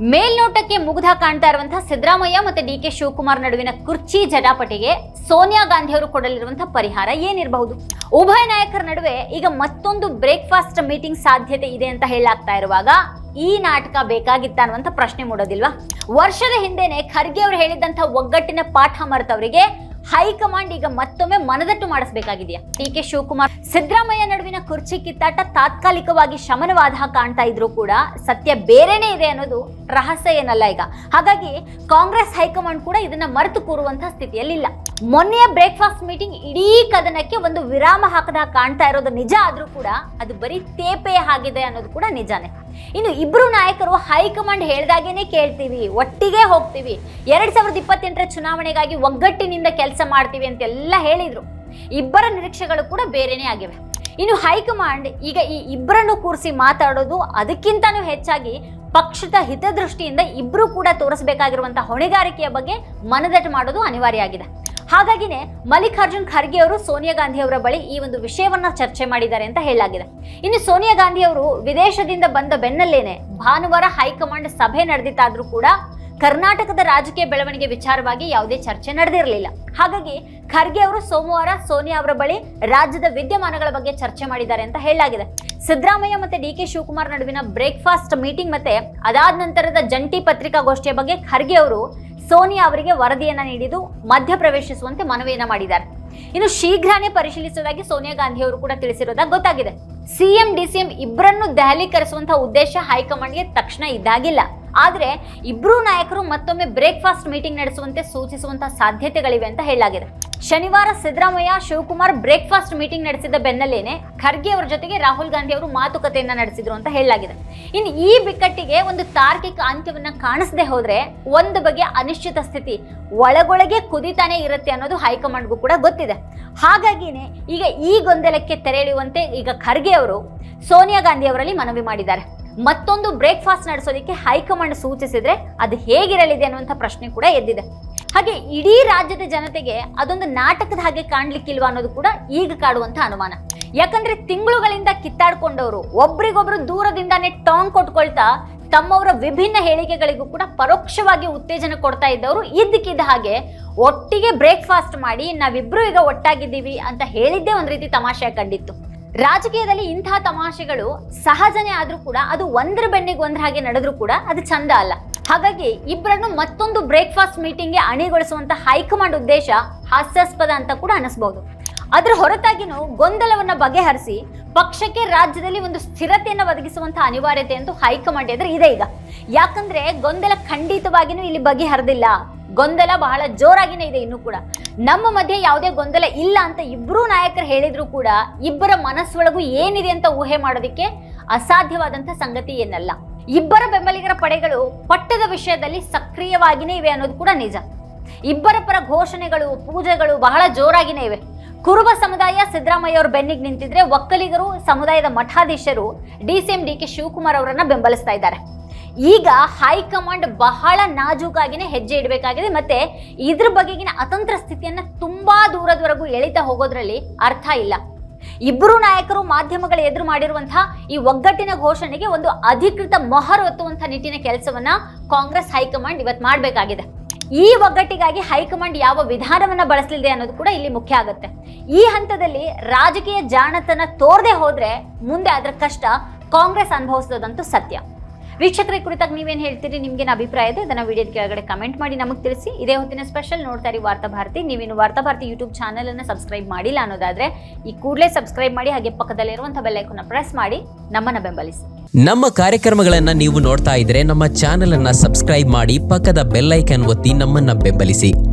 ಮೇಲ್ನೋಟಕ್ಕೆ ಮುಗ್ಧ ಕಾಣ್ತಾ ಇರುವಂತಹ ಸಿದ್ದರಾಮಯ್ಯ ಮತ್ತೆ ಡಿ ಕೆ ಶಿವಕುಮಾರ್ ನಡುವಿನ ಕುರ್ಚಿ ಜಟಾಪಟಿಗೆ ಸೋನಿಯಾ ಗಾಂಧಿ ಅವರು ಕೊಡಲಿರುವಂತಹ ಪರಿಹಾರ ಏನಿರಬಹುದು? ಉಭಯ ನಾಯಕರ ನಡುವೆ ಈಗ ಮತ್ತೊಂದು ಬ್ರೇಕ್ಫಾಸ್ಟ್ ಮೀಟಿಂಗ್ ಸಾಧ್ಯತೆ ಇದೆ ಅಂತ ಹೇಳಾಗ್ತಾ ಇರುವಾಗ ಈ ನಾಟಕ ಬೇಕಾಗಿತ್ತ ಅನ್ನುವಂಥ ಪ್ರಶ್ನೆ ಮೂಡೋದಿಲ್ವಾ? ವರ್ಷದ ಹಿಂದೆನೆ ಖರ್ಗೆ ಅವರು ಹೇಳಿದಂತಹ ಒಗ್ಗಟ್ಟಿನ ಪಾಠ ಮರೆತವರಿಗೆ ಹೈಕಮಾಂಡ್ ಈಗ ಮತ್ತೊಮ್ಮೆ ಮನದಟ್ಟು ಮಾಡಿಸಬೇಕಾಗಿದೆಯಾ? ಟಿ ಕೆ ಶಿವಕುಮಾರ್, ಸಿದ್ದರಾಮಯ್ಯ ನಡುವಿನ ಕುರ್ಚಿ ಕಿತ್ತಾಟ ತಾತ್ಕಾಲಿಕವಾಗಿ ಶಮನವಾದ ಕಾಣ್ತಾ ಇದ್ರೂ ಕೂಡ ಸತ್ಯ ಬೇರೆನೇ ಇದೆ ಅನ್ನೋದು ರಹಸ್ಯ ಏನಲ್ಲ ಈಗ. ಹಾಗಾಗಿ ಕಾಂಗ್ರೆಸ್ ಹೈಕಮಾಂಡ್ ಕೂಡ ಇದನ್ನ ಮರೆತು ಕೂರುವಂತಹ ಸ್ಥಿತಿಯಲ್ಲಿಲ್ಲ. ಮೊನ್ನೆಯ ಬ್ರೇಕ್ಫಾಸ್ಟ್ ಮೀಟಿಂಗ್ ಇಡೀ ಕದನಕ್ಕೆ ಒಂದು ವಿರಾಮ ಹಾಕದ ಕಾಣ್ತಾ ಇರೋದು ನಿಜ ಆದ್ರೂ ಕೂಡ ಅದು ಬರೀ ತೇಪೆಯ ಆಗಿದೆ ಅನ್ನೋದು ಕೂಡ ನಿಜಾನೇ. ಇನ್ನು ಇಬ್ಬರು ನಾಯಕರು ಹೈಕಮಾಂಡ್ ಹೇಳ್ದಾಗೇನೆ ಕೇಳ್ತೀವಿ, ಒಟ್ಟಿಗೆ ಹೋಗ್ತೀವಿ. ಎರಡ್ ಸಾವಿರದ ಇಪ್ಪತ್ತೆಂಟರ ಚುನಾವಣೆಗಾಗಿ ಒಗ್ಗಟ್ಟಿನಿಂದ ಕೆಲಸ ಮಾಡ್ತೀವಿ ಅಂತೆಲ್ಲ ಹೇಳಿದ್ರು. ಇಬ್ಬರ ನಿರೀಕ್ಷೆಗಳು ಕೂಡ ಬೇರೆನೇ ಆಗಿವೆ. ಇನ್ನು ಹೈಕಮಾಂಡ್ ಈಗ ಈ ಇಬ್ಬರನ್ನು ಕೂರಿಸಿ ಮಾತಾಡೋದು ಅದಕ್ಕಿಂತನೂ ಹೆಚ್ಚಾಗಿ ಪಕ್ಷದ ಹಿತದೃಷ್ಟಿಯಿಂದ ಇಬ್ಬರು ಕೂಡ ತೋರಿಸಬೇಕಾಗಿರುವಂತಹ ಹೊಣೆಗಾರಿಕೆಯ ಬಗ್ಗೆ ಮನದಟ್ಟು ಮಾಡೋದು ಅನಿವಾರ್ಯ ಆಗಿದೆ. ಹಾಗಾಗಿನೇ ಮಲ್ಲಿಕಾರ್ಜುನ್ ಖರ್ಗೆ ಅವರು ಸೋನಿಯಾ ಗಾಂಧಿ ಅವರ ಬಳಿ ಈ ಒಂದು ವಿಷಯವನ್ನ ಚರ್ಚೆ ಮಾಡಿದ್ದಾರೆ ಅಂತ ಹೇಳಲಾಗಿದೆ. ಇನ್ನು ಸೋನಿಯಾ ಗಾಂಧಿ ಅವರು ವಿದೇಶದಿಂದ ಬಂದ ಬೆನ್ನಲ್ಲೇನೆ ಭಾನುವಾರ ಹೈಕಮಾಂಡ್ ಸಭೆ ನಡೆದಿತ್ತಾದ್ರೂ ಕೂಡ ಕರ್ನಾಟಕದ ರಾಜಕೀಯ ಬೆಳವಣಿಗೆ ವಿಚಾರವಾಗಿ ಯಾವುದೇ ಚರ್ಚೆ ನಡೆದಿರಲಿಲ್ಲ. ಹಾಗಾಗಿ ಖರ್ಗೆ ಅವರು ಸೋಮವಾರ ಸೋನಿಯಾ ಅವರ ಬಳಿ ರಾಜ್ಯದ ವಿದ್ಯಮಾನಗಳ ಬಗ್ಗೆ ಚರ್ಚೆ ಮಾಡಿದ್ದಾರೆ ಅಂತ ಹೇಳಲಾಗಿದೆ. ಸಿದ್ದರಾಮಯ್ಯ ಮತ್ತೆ ಡಿ ಕೆ ಶಿವಕುಮಾರ್ ನಡುವಿನ ಬ್ರೇಕ್ಫಾಸ್ಟ್ ಮೀಟಿಂಗ್ ಮತ್ತೆ ಅದಾದ ನಂತರದ ಜಂಟಿ ಪತ್ರಿಕಾಗೋಷ್ಠಿಯ ಬಗ್ಗೆ ಖರ್ಗೆ ಅವರು ಸೋನಿಯಾ ಅವರಿಗೆ ವರದಿಯನ್ನ ನೀಡಿದ್ದು ಮಧ್ಯಪ್ರವೇಶಿಸುವಂತೆ ಮನವಿಯನ್ನ ಮಾಡಿದ್ದಾರೆ. ಇನ್ನು ಶೀಘ್ರನೇ ಪರಿಶೀಲಿಸುವುದಾಗಿ ಸೋನಿಯಾ ಗಾಂಧಿ ಅವರು ಕೂಡ ತಿಳಿಸಿರೋದಾಗಿ ಗೊತ್ತಾಗಿದೆ. ಸಿಎಂ, ಡಿಸಿಎಂ ಇಬ್ಬರನ್ನು ದೆಹಲಿ ಕರೆಸುವಂತಹ ಉದ್ದೇಶ ಹೈಕಮಾಂಡ್ಗೆ ತಕ್ಷಣ ಇದ್ದಾಗಿಲ್ಲ ಆದ್ರೆ ಇಬ್ರು ನಾಯಕರು ಮತ್ತೊಮ್ಮೆ ಬ್ರೇಕ್ಫಾಸ್ಟ್ ಮೀಟಿಂಗ್ ನಡೆಸುವಂತೆ ಸೂಚಿಸುವಂತಹ ಸಾಧ್ಯತೆಗಳಿವೆ ಅಂತ ಹೇಳಲಾಗಿದೆ. ಶನಿವಾರ ಸಿದ್ದರಾಮಯ್ಯ, ಶಿವಕುಮಾರ್ ಬ್ರೇಕ್ಫಾಸ್ಟ್ ಮೀಟಿಂಗ್ ನಡೆಸಿದ ಬೆನ್ನಲ್ಲೇನೆ ಖರ್ಗೆ ಅವರ ಜೊತೆಗೆ ರಾಹುಲ್ ಗಾಂಧಿ ಅವರು ಮಾತುಕತೆಯನ್ನ ನಡೆಸಿದ್ರು ಅಂತ ಹೇಳಲಾಗಿದೆ. ಇನ್ನು ಈ ಬಿಕ್ಕಟ್ಟಿಗೆ ಒಂದು ತಾರ್ಕಿಕ ಅಂತ್ಯವನ್ನ ಕಾಣಿಸದೆ ಹೋದ್ರೆ ಒಂದು ಬಗೆಯ ಅನಿಶ್ಚಿತ ಸ್ಥಿತಿ, ಒಳಗೊಳಗೆ ಕುದಿತಾನೆ ಇರುತ್ತೆ ಅನ್ನೋದು ಹೈಕಮಾಂಡ್ಗೂ ಕೂಡ ಗೊತ್ತಿದೆ. ಹಾಗಾಗಿನೇ ಈಗ ಈ ಗೊಂದಲಕ್ಕೆ ತೆರೆಯುವಂತೆ ಈಗ ಖರ್ಗೆ ಅವರು ಸೋನಿಯಾ ಗಾಂಧಿ ಅವರಲ್ಲಿ ಮನವಿ ಮಾಡಿದ್ದಾರೆ. ಮತ್ತೊಂದು ಬ್ರೇಕ್ಫಾಸ್ಟ್ ನಡೆಸೋದಕ್ಕೆ ಹೈಕಮಾಂಡ್ ಸೂಚಿಸಿದ್ರೆ ಅದು ಹೇಗಿರಲಿದೆ ಅನ್ನುವಂಥ ಪ್ರಶ್ನೆ ಕೂಡ ಎದ್ದಿದೆ. ಹಾಗೆ ಇಡೀ ರಾಜ್ಯದ ಜನತೆಗೆ ಅದೊಂದು ನಾಟಕದ ಹಾಗೆ ಕಾಣ್ಲಿಕ್ಕಿಲ್ವಾ ಅನ್ನೋದು ಕೂಡ ಈಗ ಕಾಡುವಂತ ಅನುಮಾನ. ಯಾಕಂದ್ರೆ ತಿಂಗಳುಗಳಿಂದ ಕಿತ್ತಾಡ್ಕೊಂಡವರು ಒಬ್ರಿಗೊಬ್ರು ದೂರದಿಂದಾನೆ ಟಾಂಗ್ ಕೊಟ್ಕೊಳ್ತಾ ತಮ್ಮವರ ವಿಭಿನ್ನ ಹೇಳಿಕೆಗಳಿಗೂ ಕೂಡ ಪರೋಕ್ಷವಾಗಿ ಉತ್ತೇಜನ ಕೊಡ್ತಾ ಇದ್ದವರು ಇದ್ದಕ್ಕಿದ್ದ ಹಾಗೆ ಒಟ್ಟಿಗೆ ಬ್ರೇಕ್ಫಾಸ್ಟ್ ಮಾಡಿ ನಾವಿಬ್ರು ಈಗ ಒಟ್ಟಾಗಿದ್ದೀವಿ ಅಂತ ಹೇಳಿದ್ದೇ ಒಂದು ರೀತಿ ತಮಾಷೆ ಕಂಡಿತ್ತು. ರಾಜಕೀಯದಲ್ಲಿ ಇಂಥ ತಮಾಷೆಗಳು ಸಹಜನೇ ಆದ್ರೂ ಕೂಡ ಅದು ಒಂದ್ರ ಬೆನ್ನಿಗೆ ಒಂದ್ರ ಹಾಗೆ ನಡೆದ್ರೂ ಕೂಡ ಅದು ಚಂದ ಅಲ್ಲ. ಹಾಗಾಗಿ ಇಬ್ಬರನ್ನು ಮತ್ತೊಂದು ಬ್ರೇಕ್ಫಾಸ್ಟ್ ಮೀಟಿಂಗ್ಗೆ ಅಣಿಗೊಳಿಸುವಂತ ಹೈಕಮಾಂಡ್ ಉದ್ದೇಶ ಹಾಸ್ಯಾಸ್ಪದ ಅಂತ ಕೂಡ ಅನಿಸ್ಬಹುದು ಅದ್ರ ಹೊರತಾಗಿನೂ ಗೊಂದಲವನ್ನ ಬಗೆಹರಿಸಿ ಪಕ್ಷಕ್ಕೆ ರಾಜ್ಯದಲ್ಲಿ ಒಂದು ಸ್ಥಿರತೆಯನ್ನು ಒದಗಿಸುವಂತಹ ಅನಿವಾರ್ಯತೆ ಅಂತೂ ಹೈಕಮಾಂಡ್ ಎದುರು ಇದೆ ಈಗ. ಯಾಕಂದ್ರೆ ಗೊಂದಲ ಖಂಡಿತವಾಗಿನೂ ಇಲ್ಲಿ ಬಗೆಹರಿದಿಲ್ಲ. ಗೊಂದಲ ಬಹಳ ಜೋರಾಗಿನೇ ಇದೆ ಇನ್ನು ಕೂಡ. ನಮ್ಮ ಮಧ್ಯೆ ಯಾವುದೇ ಗೊಂದಲ ಇಲ್ಲ ಅಂತ ಇಬ್ಬರೂ ನಾಯಕರು ಹೇಳಿದ್ರು ಕೂಡ ಇಬ್ಬರ ಮನಸ್ಸೊಳಗೂ ಏನಿದೆ ಅಂತ ಊಹೆ ಮಾಡೋದಕ್ಕೆ ಅಸಾಧ್ಯವಾದಂಥ ಸಂಗತಿ ಏನಲ್ಲ. ಇಬ್ಬರ ಬೆಂಬಲಿಗರ ಪಡೆಗಳು ಪಟ್ಟದ ವಿಷಯದಲ್ಲಿ ಸಕ್ರಿಯವಾಗಿನೇ ಇವೆ ಅನ್ನೋದು ಕೂಡ ನಿಜ. ಇಬ್ಬರ ಪರ ಘೋಷಣೆಗಳು, ಪೂಜೆಗಳು ಬಹಳ ಜೋರಾಗಿನೇ ಇವೆ. ಕುರುಬ ಸಮುದಾಯ ಸಿದ್ದರಾಮಯ್ಯ ಅವರು ಬೆನ್ನಿಗೆ ನಿಂತಿದ್ರೆ ಒಕ್ಕಲಿಗರು, ಸಮುದಾಯದ ಮಠಾಧೀಶರು, D C M, D K Shivakumar ಅವರನ್ನ ಬೆಂಬಲಿಸ್ತಾ ಇದ್ದಾರೆ. ಈಗ ಹೈಕಮಾಂಡ್ ಬಹಳ ನಾಜೂಕಾಗಿನೇ ಹೆಜ್ಜೆ ಇಡಬೇಕಾಗಿದೆ. ಮತ್ತೆ ಇದ್ರ ಬಗೆಗಿನ ಅತಂತ್ರ ಸ್ಥಿತಿಯನ್ನ ತುಂಬಾ ದೂರದವರೆಗೂ ಎಳಿತಾ ಹೋಗೋದ್ರಲ್ಲಿ ಅರ್ಥ ಇಲ್ಲ. ಇಬ್ಬರು ನಾಯಕರು ಮಾಧ್ಯಮಗಳ ಎದುರು ಮಾಡಿರುವಂತಹ ಈ ಒಗ್ಗಟ್ಟಿನ ಘೋಷಣೆಗೆ ಒಂದು ಅಧಿಕೃತ ಮೊಹರ್ ಒತ್ತುವಂತಹ ನಿಟ್ಟಿನ ಕೆಲಸವನ್ನ ಕಾಂಗ್ರೆಸ್ ಹೈಕಮಾಂಡ್ ಇವತ್ತು ಮಾಡಬೇಕಾಗಿದೆ. ಈ ಒಗ್ಗಟ್ಟಿಗಾಗಿ ಹೈಕಮಾಂಡ್ ಯಾವ ವಿಧಾನವನ್ನ ಬಳಸಲಿದೆ ಅನ್ನೋದು ಕೂಡ ಇಲ್ಲಿ ಮುಖ್ಯ ಆಗುತ್ತೆ. ಈ ಹಂತದಲ್ಲಿ ರಾಜಕೀಯ ಜಾಣತನ ತೋರದೆ ಹೋದ್ರೆ ಮುಂದೆ ಅದರ ಕಷ್ಟ ಕಾಂಗ್ರೆಸ್ ಅನುಭವಿಸೋದಂತೂ ಸತ್ಯ. ವೀಕ್ಷಕರ, ಕುರಿತಾಗಿ ನೀವೇನು ಹೇಳ್ತೀರಿ? ನಿಮ್ಗೇನು ಅಭಿಪ್ರಾಯ ಇದೆ? ಅದನ್ನು ವಿಡಿಯೋದ ಕೆಳಗಡೆ ಕಮೆಂಟ್ ಮಾಡಿ ನಮಗೆ ತಿಳಿಸಿ. ಇದೇ ಹೊತ್ತಿನ ಸ್ಪೆಷಲ್ ನೋಡ್ತಾ ಇರಿ ವಾರ್ತಾ ಭಾರತಿ. ನೀವೇನು ವಾರ್ತಾ ಭಾರತಿ ಯೂಟ್ಯೂಬ್ ಚಾನಲ್ ಅನ್ನು ಸಬ್ಸ್ಕ್ರೈಬ್ ಮಾಡಿಲ್ಲ ಅನ್ನೋದಾದ್ರೆ ಈ ಕೂಡಲೇ ಸಬ್ಸ್ಕ್ರೈಬ್ ಮಾಡಿ, ಹಾಗೆ ಪಕ್ಕದಲ್ಲಿರುವಂಥ ಬೆಲ್ ಐಕನ್ನ ಪ್ರೆಸ್ ಮಾಡಿ, ನಮ್ಮನ್ನ ಬೆಂಬಲಿಸಿ. ನಮ್ಮ ಕಾರ್ಯಕ್ರಮಗಳನ್ನು ನೀವು ನೋಡ್ತಾ ಇದ್ರೆ ನಮ್ಮ ಚಾನೆಲ್ ಅನ್ನ ಸಬ್ಸ್ಕ್ರೈಬ್ ಮಾಡಿ, ಪಕ್ಕದ ಬೆಲ್ಲೈಕನ್ ಒತ್ತಿ ನಮ್ಮನ್ನ ಬೆಂಬಲಿಸಿ.